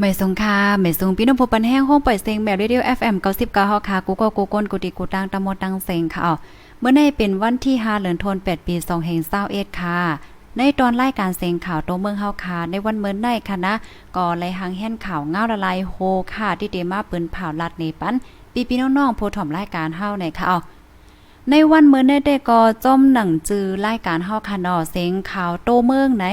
ไม่สงค่ะไม่สงพี่น้องผู้ปันแห้งห้องปล่อยเสียงแบบเรดิโอ FM 99ฮอค่ะกูก็กูก้นกูติกูตังตะมดตังเสียงค่ะเมื่อในเป็นวันที่5เดือนธันวาคม8ปี2521ค่ะ ในตอนรายการเสียงข่าวโตเมืองเฮาค่ะในวันเมื่อในค่ะนะก็ไลหังแห่นข่าวเงาละลายโฮค่ะที่เดมาปืนเผาลัดในปันปีพี่น้องๆผู้ถ่อมรายการเฮาในค่ะเอ ในวันเมื่อในได้ก็จมหนังจือรายการเฮาค่ะนาะเสียงข่าวโตเมืองไหน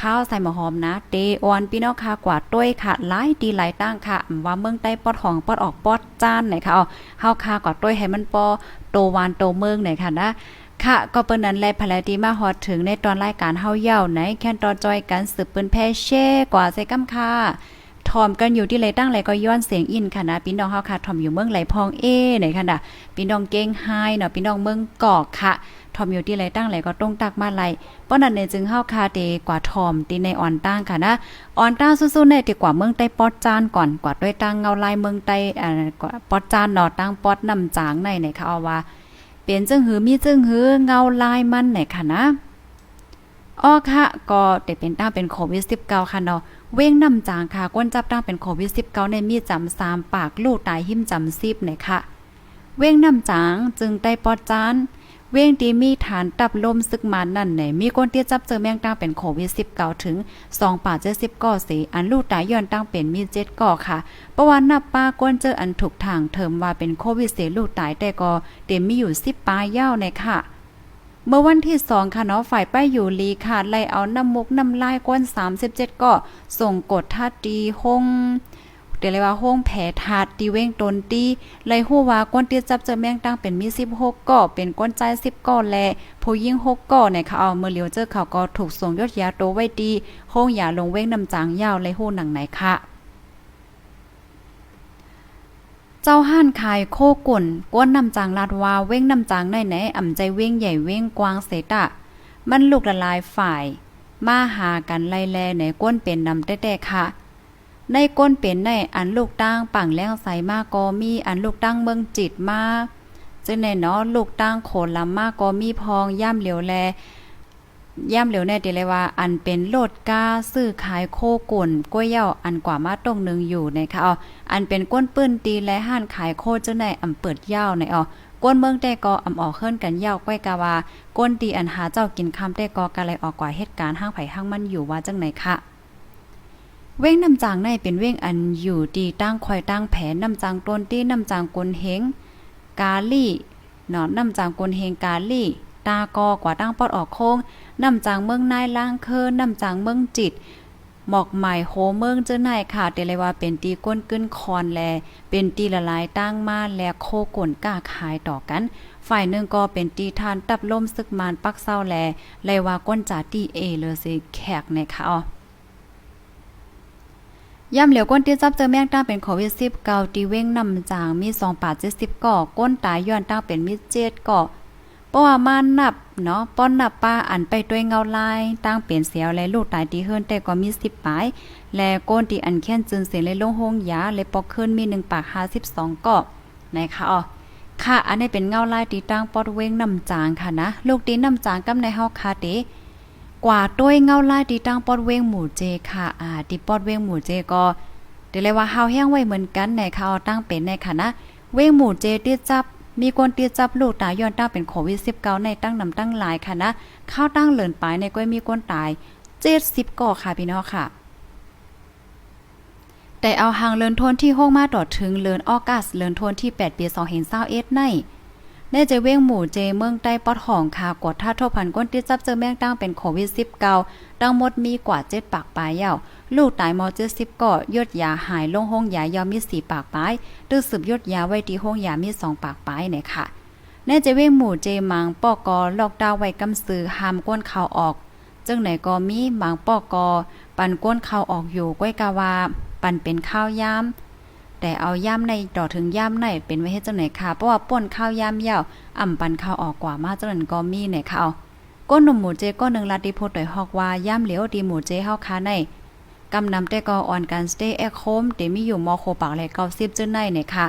ข้าวใส่หมอหอมนะเดออนพี่น้องค่ะกว่าต้วยค่ะหลายดีหลายตั้งค่ะว่าเมืองใต้ปอดของปอดออกปอดจานไหนค่ะเอาเฮาค่ะกว่าต้วยให้มันปอโตวานโตเมืองไหนค่ะนะค่ะก็เปิ้นนั้นแลพลาดีมาฮอดถึงในตอนรายการเฮาเย่าไหนแค่นตอนจอยกันสืบเปิ้นแพ่เช่กว่าใส่กำค่ะ ทอมกันอยู่ที่ไรตั้งไรก็ย้อนเสียงอินค่ะนะพี่น้องเฮาค่ะทอมอยู่เมืองไหลพองเอไหนค่ะนะพี่น้องเก้งไฮเนาะพี่น้องเมืองกอกค่ะทอมอยู่ที่ไรตั้งไรก็ต้องตักมาไหลป้อนนั้นเนี่ยจึงเฮาคาเตกว่าทอมตีในอ่อนตั้งค่ะนะอ่อนตั้งสู้ๆในดีกว่าเมืองใต้ปอดจานก่อนกว่าด้วยตั้งเงาลายเมืองใต้อ่ากว่าปอดจานเนาะตั้งปอดน้ำจางในไหนค่ะเอาว่าเป็นจึงหือมีจึงหือเงาลายมันไหนค่ะนะอ้อค่ะก็ได้เป็นตั้งเป็นโควิด19ค่ะเนาะ เว้งนำจางค่ะก้นจับตั้งเป็นโควิด19ในมีจำ3ปากลูกตายหิมจำซิบไหนคะเว้งนำจางจึงได้ปอดจานเว้งดีมีฐานตับลมซึกมันนั่นไหนมีคนที่จับเจอแมงตั้งเป็นโควิด19ถึง2ป่า70ก่อสีอันลูกตายย้อนตั้งเป็นมี7ก่อค่ะประวันนับป้าก้นเจออันถูกทางเทิมว่าเป็นโควิดเสียลูกตายแต่ก็เต็มมีอยู่10ปลายยาวในค่ะ เมื่อวันที่2ค่ะเนาะฝ่ายป้ายอยู่ลีค่ะไล่เอาน้ำมุกน้ำลายก้น 37 ก็ส่งกดท่าตีห้องเดี๋ยวเลยว่าห้องแผถาดตีเว้งตนตีไล่ฮู้ว่าก้นตีจับเจอแมงตั้งเป็นมี16ก็เป็นก้นใจ10ก็แลผู้ยิ่ง6ก็ในค่ะเอาเมื่อเหลียวเจอเขาก็ถูกส่งยอดยาโตไว้ดีห้องยาลงเว้งน้ำจางยาวไล่ฮู้หนังไหนค่ะ เจ้าห้านขายโคกุ่นก้นนำจางลาดวาเว้งนำจางในไหนอ่ำใจเว้งใหญ่เว้งกวางเสตะ มันลูกละลายฝ่าย มาหากันไล่แลในก้นเป็นนำแต่แต่ค่ะ ในก้นเป็นในอันลูกตั้งปังแล้งใสมากก็มีอันลูกตั้งเมืองจิตมากจึงในเนาะลูกตั้งโขนลำมากก็มีพองย่ำเหลียวแล ย่ำเหลียวแน่ติเลยว่า อันเป็นโลดก้าซื้อขายโคกุ่นกล้วยเย่าอันกว่ามาตรงหนึงอยู่นะคะอาอันเป็นก้นปื้นตีและห้านขายโคเจ้าในอำเปิดย่าวในเอก้นเมืองแต่ก็อำออกเฮิรนกันย่าวก้อยกาวาก้นตีอันหาเจ้ากินคำแต่ก็กะเลยออกกว่าเหตุการณ์ห้างไผ่ห้างมันอยู่ว่าจังไหนคะเว้งน้ำจางในเป็นเว้งอันอยู่ดีตั้งคอยตั้งแผนน้ำจางต้นตีน้ำจางกลเฮงกาลี่เนาะน้ำจางกลเฮงกาลี่ ตากอกว่าตั้งปอดออกโค้งน้ำจางเมืองนายล่างเคินน้ำจางเมืองจิตหมอกใหม่โหเมืองเจ้านายค่ะแต่เลยว่าเป็นตีก้นกึ้นคอนแล เป็นตีละลายตั้งมาและโคก่นก้าขายต่อกัน ฝ่ายหนึ่งก็เป็นตีทานตับล่มซึกมานปักเศร้าแลเลยว่าก้นจ่าตีเอเลยสิแขกในค่ะอ๋อย่ำเหลียวก้นที่จับเจอแมงตั้งเป็นโควิด19ตีเว้งนำจางมี2ปาด70ก่อก้นตายย้อนตั้งเป็นมี7ก่อ เพราะว่ามานับเนาะป้อนนับป้าอันไปด้วยเงาลายตั้งเปลี่ยนเสียวและลูกตายตีเฮิรนแต่ก็มี10ปลาย และก้นที่อันแค้นจึนเสียเลยลงห้องยาและปอกขึ้นมี1ปาก52ก็นะคะอ๋อค่ะ อันนี้เป็นเงาลายตีตั้งปอดเว้งนำจางค่ะนะ ลูกตีนำจางกำในเฮาคาเตกว่าด้วยเงาลายตีตั้งปอดเว้งหมู่เจค่ะ อ่าตีปอดเว้งหมู่เจก็เดี๋ยวเลยว่าเฮาแห้งไว้เหมือนกันในค่ะตั้งเป็นในค่ะนะ เว้งหมู่เจตีจับ มีคนตีจับลูกตายย้อนตั้งเป็นโควิด19ในตั้งนำตั้งหลายค่ะนะข้าวตั้งเหลินปลายในก้อยมีคนตาย70ก่อค่ะพี่น้องค่ะแต่เอาหางเลินทนที่ห้องมาต่อถึงเลินออกัสเลินทนที่8ปี2021ในใน น่ใจเว้งหมู่เจเมืองใต้ปอดห้องค่ะกดท่าทบพันก้นที่จับเจอแมงตั้งเป็นโควิด19ตั้งหมดมีกว่า7ปากปลายยาวลูกตายมอ70ก่อยดยาหายลงห้องยายอมมี4ปากปลายตึกสืบยดยาไว้ที่ห้องยามี2ปากปลายเนี่ยค่ะแน่ใจเว้งหมู่เจมังปอกอลอกดาวไว้กำซื้อห้ามก้นข่าวออกจังไหนก็มีมังปอกอ ปันก้นข่าวออกอยู่ก้อยกาวาปันเป็นข้าวยาม แต่เอาย่ำในต่อถึงย่ำในเป็นไว้ให้จังไหนค่ะเพราะว่าป่นข้าวย่ำยาวอ่ำปันข้าวออกกว่ามาจังนั้นก็มีเนี่ยค่ะเอาก้นหนุ่มหมูเจก็หนึ่งลาติโพดต่อยฮอกว่าย่ำเหลียวดีหมูเจเฮาคาในกำนำแต่ก็ออนการสเตย์แอคโฮมเตมีอยู่มอโคปากเลย90จังไหนเนี่ยค่ะ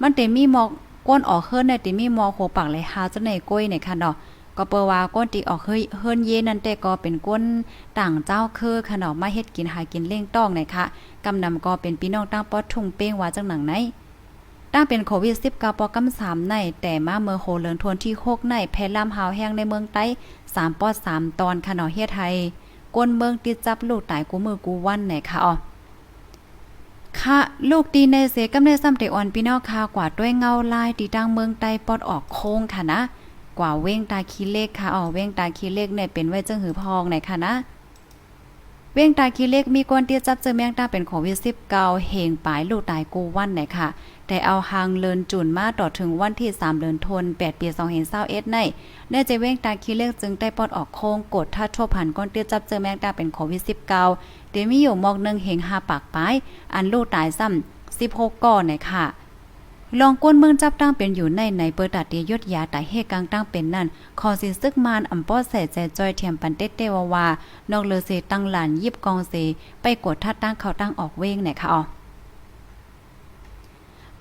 มันเตมีมอก้นออกเฮิรนในเตมีมอโคปากเลย5จังไหนก้อยเนี่ยค่ะเนาะ ก็เปว่าก้นตีออกเฮ้ยเฮิรนเยนั่นแต่ก็เป็นก้นต่างเจ้าคือขนมมาเฮ็ดกินหากินเล่งต้องในคะกำนำก็เป็นพี่น้องตั้งปอดทุ่งเป้งว่าจังหนังไหนตั้งเป็นโควิด19ปอกำ3ใน แต่มาเมื่อโหเลินทวนที่6ในแพร่ลำหาวแห้งในเมืองใต้3ปอด3ตอนขนอเฮ็ดไทยก้นเมืองติดจับลูกตายกูมือกูวันไหนคะอ๋อค่ะลูกดีในเสกำเนิดซ้ำเตอ่อนพี่น้องค่ะกว่าด้วยเงาลายตีตั้งเมืองใต้ปอดออกโค้งค่ะนะ กว่าเว้งตาคีเลขค่ะอ๋อเว้งตาคีเลขเนี่ยเป็นไว้จึงหือพองไหนค่ะนะเว้งตาคีเลขมีกวนที่จับเจอแมงตาเป็นโควิด19เหงปลายลูกตายกูวันไหนค่ะ แต่เอาหางเลินจุนมาต่อถึงวันที่3เดือนธันวาคมปี2021ในเนื่อจะเว้งตาคีเลขจึงได้ปลดออกโค้งกดถ้าโชผ่านก้นเตี้ยจับเจอแมงตาเป็นโควิด19เดี๋ยวมีอยู่มอกหนึงเหงหาปากปลายอันลูกตายซ้ำ16ก่อนไหนค่ะ ลองก้นเมืองจับตั้งเป็นอยู่ในในเปิดตัดเดียยศยาแต่เฮกลางตั้งเป็นนั่นขอสิซึกมานอำป้อใส่ใจจอยเทียมปันเตเตวาวานอกเลเซตั้งหลานยิบกองเซไปกดทัดตั้งเขาตั้งออกเว้งเนี่ยค่ะอ๋อ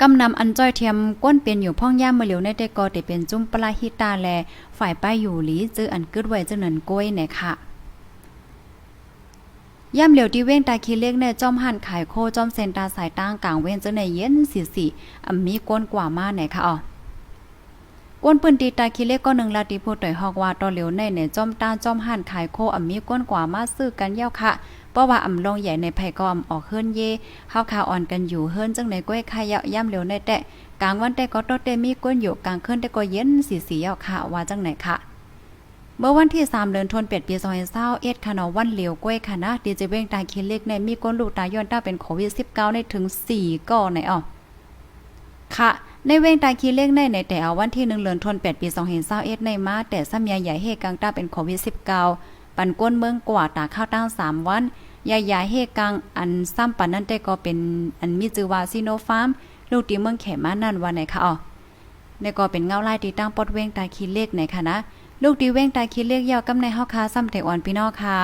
กำนำอันจ้อยเทียมก้นเป็นอยู่พ่องย่ามมาเหลียวในแต่กอแต่เป็นจุ้มปลาฮิตาแล ฝ่ายป้ายอยู่หลีจื้ออันกึดไว้จื้อนันก้วยเนี่ยค่ะ ย่ำเหลียวที่เว้งตาคีเล็กในจอมหันขายโคจอมเซนตาสายตั้งกลางเว้นเจ้าในเย็นสีสีอ่ำมีก้นกว่ามาไหนคะอ๋อก้นปืนตีตาคีเล็กก็หนึ่งลาติพูดต่อยฮอกว่าตอเหลียวในเนี่ยจอมตาจอมหันขายโคอ่ำมีก้นกว่ามาซื้อกันเย้าค่ะเพราะว่าอ่ำลงใหญ่ในไผก็อ่ำออกเฮิรนเย่เฮาขาอ่อนกันอยู่เฮิรนจังในก้วยขายย่ำเหลียวในแต่กลางวันแต่ก็ตอเตมีก้นอยู่กลางเคลื่อนแต่ก็เย็นสีสีเย้าค่ะว่าจังไหนค่ะ เมื่อวันที่ 3 เดือนธันวาคมปี2021ค่ะเนาะวันเหลียวก้วยค่ะนะดีเจเว้งตายคิดเล็กในมีก้นลูกตาย้อนต้าเป็นโควิด 19 ในถึง 4ก่อในอ่อค่ะ ในเว้งตายคิดเล็กในในแต่เอาวันที่1เดือนธันวาคมปี2021ในมาแต่ซ้ำยาใหญ่เฮกังต้าเป็นโควิด 19 ปันก้นเมืองกว่าตาข้าวตั้ง3วันยายาเฮกังอันซ้ำปันนั้นแต่ก็เป็นอันมีชื่อว่าซิโนฟาร์มลูกตีเมืองแขมานั่นว่าไหนค่ะอ๋อในก็เป็นเงาไลายตีตั้งปดเว้งตายคิดเล็กในค่ะนะ ลูกดีเว้งตายคิดเรียกยาวกำในเฮาคาซ้ำแต่อ่อนพี่น้องค่ะ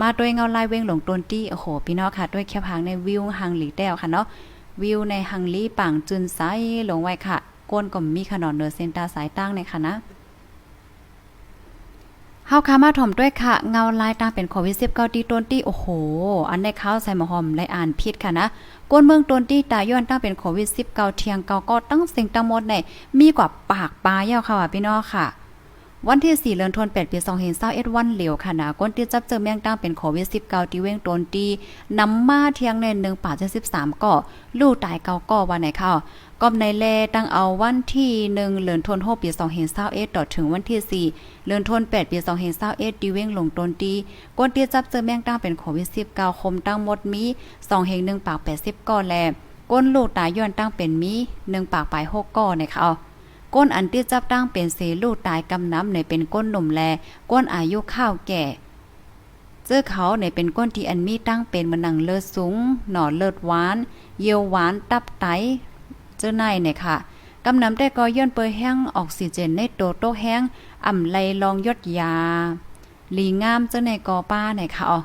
มาด้วยเงาลายเว้งหลงตนตี้โอ้โหพี่น้องค่ะ ด้วยแคบหางในวิวหังหลีแต้วค่ะเนาะวิวในหังลีปังจุนไซลงไว้ค่ะก้นก็มีขนอนเนอเซนตาสายตั้งในค่ะนะเฮาคามาถ่อมด้วยค่ะ เงาลายตั้งเป็นโควิด19ตีตนตี้โอ้โห อันในข้าวใส่หมอหอมแลอ่านผิดค่ะนะก้นเมืองตนตี้ตาย้อนตั้งเป็นโควิด19เทียงเกาก็ตั้งเสียงตั้งหมดในมีกว่าปากปลาเย้าค่ะพี่น้องค่ะ วันที่ 4เดือนธันวาคมปี2021วันเหลียวค่ะนะก้นที่จับเจอแมงตั้งเป็นโควิด19ที่เว้งตนตีนำมาเที่ยงใน1ป่า73ก่อลูกตายเกาก่อวันไหนค่ะก็ในแลตั้งเอาวันที่1เดือนธันวาคมปี2021ต่อถึงวันที่4เดือนธันวาคมปี2021ที่เว้งลงตนตีก้นที่จับเจอแมงตั้งเป็นโควิด19คมตั้งหมดมี2แห่ง1ปาก80ก่อแลก้นลูกตายย้อนตั้งเป็นมี1ปากปลาย6ก่อนะคะ ก้นอันที่จับตั้งเป็นเสลูตายกำน้ำในเป็นก้นหนุ่มแล ก้นอายุข้าวแก่ เจอเขาในเป็นก้นที่อันมีตั้งเป็นมันหนังเลิศสูงหน่อเลิศหวาน เยียวหวานตับไตเจ้าในเนี่ยค่ะกำน้ำได้ก็ย้อนเปยแห้งออกซิเจนในโตโตแห้งอ่ำไลลองยดยาลีงามเจ้าในกอป้าเนี่ยค่ะอ๋อ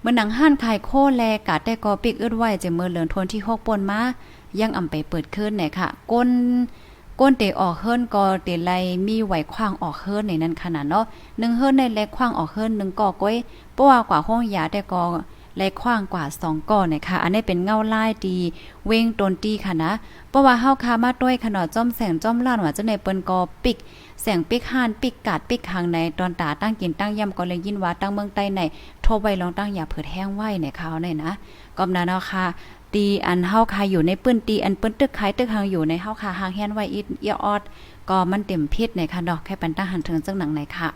เมื่อหนังห้านขายโคแลกาดได้กอปิกอึดไว้จะเมื่อเหลือนทนที่6ปนมายังอ่ำไปเปิดขึ้นเนี่ยค่ะ ก้น ก้นเตออกเฮิรนก็เตไลมีไหวขว้างออกเฮิรนในนั้นขนาดเนาะหนึ่งเฮิรนในแลขว้างออกเฮิรนหนึ่งก่อก้อยเพราะว่ากว่าห้องยาแต่ก็แลขว้างกว่าสองก่อนะคะอันนี้เป็นเงาลายดีเว้งตนตีค่ะนะเพราะว่าเฮาคามาด้วยขนาดจ้อมแสงจ้อมล้านว่าจะในเปิ้นก็ปิกแสงปิกห่านปิกกาดปิกหางในตอนตาตั้งกินตั้งย่ำก็เลยยินว่าตั้งเมืองใต้ในโทรไว้ลองตั้งอย่าเผิดแห้งไว้ในเขาในนะก็นาเนาะค่ะ ตีอันเฮาคาอยู่ในปื้นตีอันปื้นตึกขายตึกหางอยู่ในเฮาคาหางแฮนไว้อีเอียออดก็มันเต็มพิษในค่ะดอกแค่ปันตั้งหันถึงจังหนังไหนค่ะ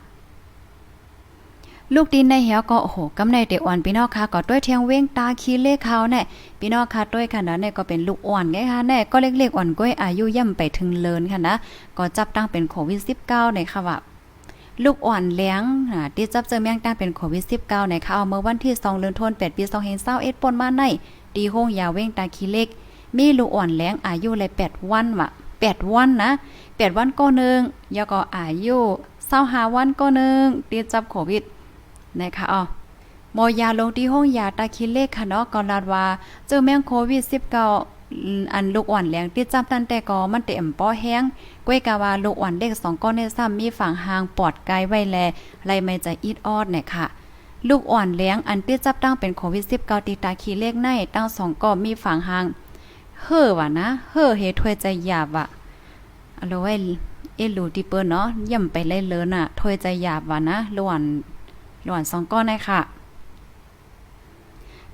ลูกดินในเหี่ยวก็โอ้โหกำในเด็กอ่อนพี่น้องค่ะก็ด้วยเทียงเว้งตาขี้เลขเขาแน่พี่น้องค่ะด้วยค่ะนะเนี่ยก็เป็นลูกอ่อนไงค่ะแน่ก็เล็กๆอ่อนก้อยอายุย่ำไปถึงเลินค่ะนะก็จับตั้งเป็นโควิด 19 ในค่ะว่าลูกอ่อนเลี้ยงที่จับเจอแมงตั้งเป็นโควิด 19 ในค่ะเอาเมื่อวันที่2เดือนธันวาคมปี2021ปนมาใน ตีห้งยาเว้งตาขี้เล็กมีลูกอ่อนแรงอายุเลยแปดวันวะแปดวันนะแปดวันก็หนึ่งยาก็อายุเศร้าหาวันก็หนึ่งตีจับโควิดนะคะอ๋อมอยาลงที่ห้องยาตาคิเล็กค่ะเนาะก็ลาดว่าเจอแมงโควิด19อันลูกอ่อนแหลงติดจับตั้นแต่ก็มันเต็มป้อแห้งก้วยกะว่าลูกอ่อนเด็กสองก้อนในซ้ำมีฝั่งหางปอดไกลไว้แลไรไม่จะอีดออดเนี่ยค่ะ ลูกอ่อนเลี้ยงอันติดจับตั้งเป็นโควิด19ติตาขีเลขในตั้งสองก็มีฝังหาง เฮ่อว่ะนะ เฮ่อเฮถวยใจหยาบว่ะอะโลไว้เอลูติเปิ้นเนาะย่ำไปเลยเลยน่ะถวยใจหยาบว่ะนะล้วนล้วนสองก้อนได้ค่ะ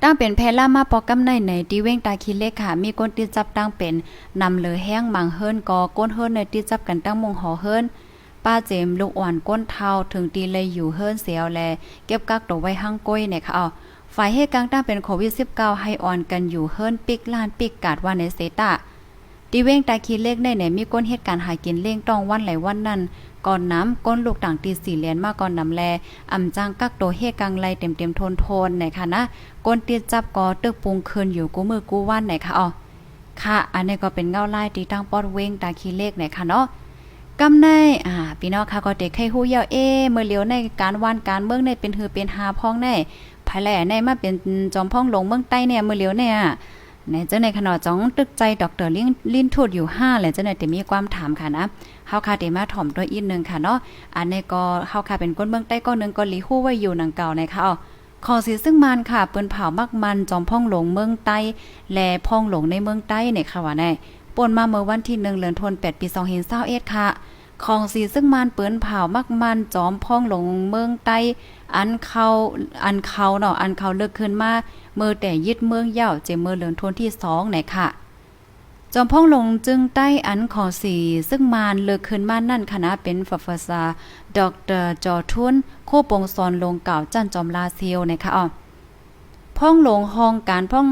ตั้งเป็นแพล่ามาปอกกำในในตีเว้งตาคิเลขค่ะ มีก้นติดจับตั้งเป็นนำเลยแห้งมังเฮิรนกอก้นเฮิรนในติดจับกันตั้งมงหอเฮิรน ป้าเจมลูกอ่อนก้นเทาถึงตีเลยอยู่เฮิรนเสียวแล เก็บกักตัวไว้ห้างก้อยเนี่ยค่ะเอาฝ่ายเฮกลางตั้งเป็นโควิด 19 ให้อ่อนกันอยู่เฮิรนปิกล้านปิกกาดว่าในเซตาตีเว้งตาคีเลขในเนี่ยมีก้นเหตุการณ์หากินเลี้ยงต้องวันไหลวันนั้นก่อนน้ำก้นลูกต่างตีสี่เหรียญมาก่อนนำแลอ่ำจางกักโตเฮกังไลเต็มเต็มทนทนไหนค่ะนะก้นตีจับกอตึกปุงคืนอยู่กูมือกูวันไหนค่ะอ๋อค่ะ อันนี้ก็เป็นเงาไล่ตีตั้งปอดเว้งตาคีเลขไหนค่ะเนาะ กำในอ่าพี่น้องค่ะก็เด็กให้ฮู้เยาเอเมื่อเลียวในการว่านการเมืองในเป็นหือเป็นหาพ้องในภายแหล่ในมาเป็นจอมพ้องลงเมืองใต้เนี่ยเมื่อเลียวเนี่ยในเจ้าในขนอจ้องตึกใจดอกเตอร์ลินลินทูดอยู่5แหละเจ้าในแต่มีความถามค่ะนะเฮาค่ะเดมาถ่อมตัวยอีกนึงค่ะเนาะอันนี้ก็เฮาค่ะเป็นคนเมืองใต้ก็นึงก็ลีฮู้ไว้อยู่นังเก่าในะคะอ๋อขอสิซึ่งมันค่ะเปิ้นเผามักมันจอมพ่องหลงเมืองใต้ แลพ่องหลงในเมืองใต้เนี่ยค่ะว่าแน่ ป่นมาเมื่อวันที่1เดือนธันวาคมปี2021ค่ะของสีซึ่งมันเปิ้นเผามักมันจอมพ่องหลงเมืองใต้อันเขาอันเขาเนาะอันเขาเลิกขึ้นมาเมื่อแต่ยึดเมืองเย่าเจเมื่อเดือนธันที่2ไหนค่ะจอมพ่องลงจึงใต้อันขอสีซึ่งมานเลือกขึ้นมานั่นคณะเป็นฟฟซาดอกเตอร์จอทุนโคปงซอนลงเก่าจันจอมลาเซียวนะคะอ๋อพ่องหลงห้องการพ่อง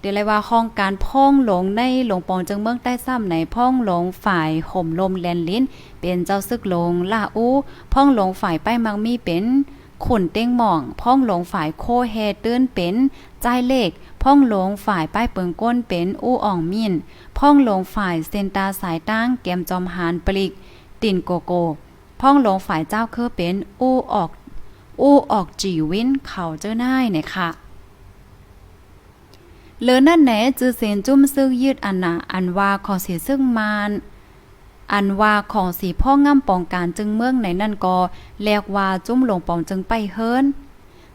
เดี๋ยวเลยว่าห้องการพ่องหลงในหลงปองจึงเมืองใต้ซ้ำในพ่องหลงฝ่ายห่มลมแลนลิ้น เป็นเจ้าซึกหลงล่าอู้พ่องหลงฝ่ายป้ายมังมีเป็นขุนเต้งหม่อง พ่องหลงฝ่ายโคเฮตื้นเป็นใจเลขพ่องหลงฝ่ายป้ายเปิงก้นเป็นอู้อ่องมินพ่องหลงฝ่ายเซนตาสายตั้งแกมจอมหานปลิก ตินโกโก พ่องหลงฝ่ายเจ้าคือเป็นอู้ออกอู้ออกจีวินเขาเจ้าหน้ายเนี่ยค่ะ เลือนั่นแหนจือเซนจุ้มซึกยืดอันนาอันว่าขอเสียซึ่งมานอันว่าของสีพ่องำปองการจึงเมืองในนั่นก็เรียกว่าจุ้มหลงปองจึงไปเฮิรน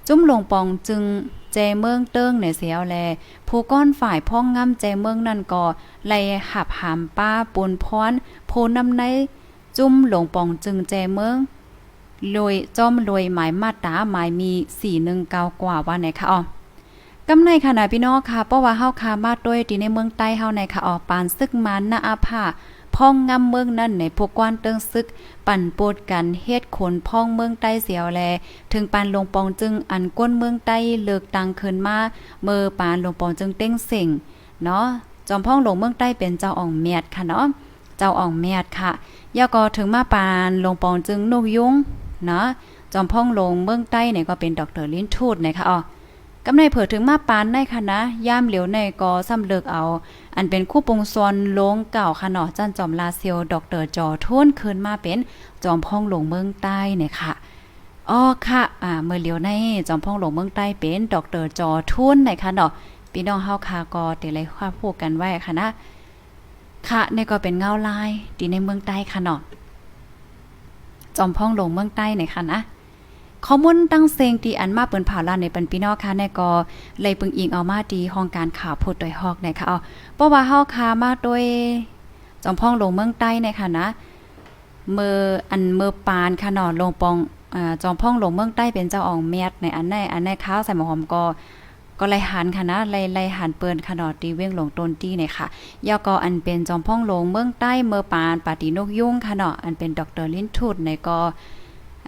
จุ้มหลงปองจึงเจเมืองเติ้งในเสียวแล ผู้ก้อนฝ่ายพ่องงำเจเมืองนั่นก็ไลหับหามป้าปูนพรโพนำในจุ้มหลงปองจึงเจเมืองลอยจอมลอยหมายมาตราหมายมี419กว่าว่าไหนคะอ๋อ กำในค่ะพี่น้องค่ะเพราะว่าเฮาคามาด้วยที่ในเมืองใต้เฮาในค่ะออกปานซึกมันนาอาภาพ่องงำเมืองนั่นในพวกกวนเติงซึก ปั่นโปดกันเฮ็ดขนพ่องเมืองใต้เสียวแล ถึงปานลงปองจึงอันก้นเมืองใต้เลิกตังขึ้นมาเมื่อปานลงปองจึงเต้งเสิ่งเนาะจอมพ่องลงเมืองใต้เป็นเจ้าอ่องเมียดค่ะเนาะเจ้าอ่องเมียดค่ะยาก็ถึงมาปานลงปองจึงนกยุงเนาะจอมพ่องลงเมืองใต้เนี่ยก็เป็นดรลิ้นทูดนะคะอ๋อ กำในเผิดถึงมาปานในค่ะย่ามเหลียวในกอซ้ำเลิกเอา อันเป็นคู่ปงซอนลงเก่าค่ะเนาะจันจอมลาเซียวดอกเตอร์จอทุนคืนมาเป็นจอมพ่องหลงเมืองใต้เนี่ยค่ะอ๋อค่ะ อ่า เมื่อเหลียวในจอมพ่องหลงเมืองใต้เป็นดอกเตอร์จอทุนเนี่ยค่ะเนาะพี่น้องเฮาค่ะก็เตเลยค่ะพูดกันไว้ค่ะนะค่ะนี่ก็เป็นเงาลายดีในเมืองใต้ค่ะเนาะจอมพ่องหลงเมืองใต้เนี่ยค่ะนะ ข้อมูลตั้งเซงที่อันมาเปิ้นผ่าลานในปันพี่น้องค่ะในก็เลยปึงอิงเอามาดีห้องการข่าวพูดโดยฮอกนะคะเอาเพราะว่าเฮาคามาโดยจอมพ่องลงเมืองใต้ในค่ะนะเมื่ออันเมื่อปานค่ะนาะลงปองจอมพ่องลงเมืองใต้เป็นเจ้าอองเมียดในอันในอันในข้าวใส่หมอหอมก็ก็ไล่หันค่ะนะไล่ไล่หันเปิ้นค่ะนาะตีเว้งหลงต้นตี้เนี่ยค่ะยอก็อันเป็นจอมพ่องลงเมืองใต้เมื่อปานปาตินกยุ่งค่ะนาะอันเป็นดรลินทูดในก็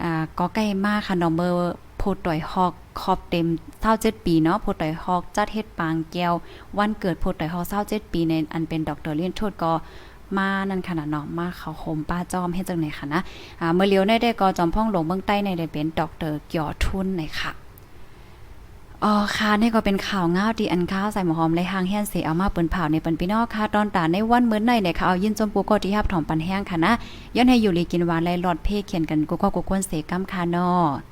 อ่าก็ใกล้มากค่ะน้องเบอร์โพดต่อยฮอกครอบเต็มเศร้าเจ็ดปีเนาะโพดต่อยฮอกจัดเฮ็ดปางแก้ว วันเกิดโพดต่อยฮอกเศร้าเจ็ดปีในอันเป็นดรเลียนโทษก็มานั่นขนาดเนาะมาเขาโคมป้าจอมเฮ็ดจังไหนค่ะนะอ่าเมื่อเลี้ยวได้ได้ก็จอมพ่องหลงเบื้องใต้ในได้เป็นดรเกี่ยวทุนเลยค่ะ อ๋อค่ะนี่ก็เป็นข่าวง้าวดีอันข้าวใส่หมอหอมและหางแห้งเสียเอามาเปิ้นเผาในปันพี่น้องค่ะตอนตาในวันมื้อในเนี่ยค่ะเอายินจมปูก็ที่ฮับถอมปันแห้งค่ะนะย้อนให้อยู่ลีกินหวานไล่หลอดเพเขียนกันกูก็กูควรเสกำค่ะเนาะ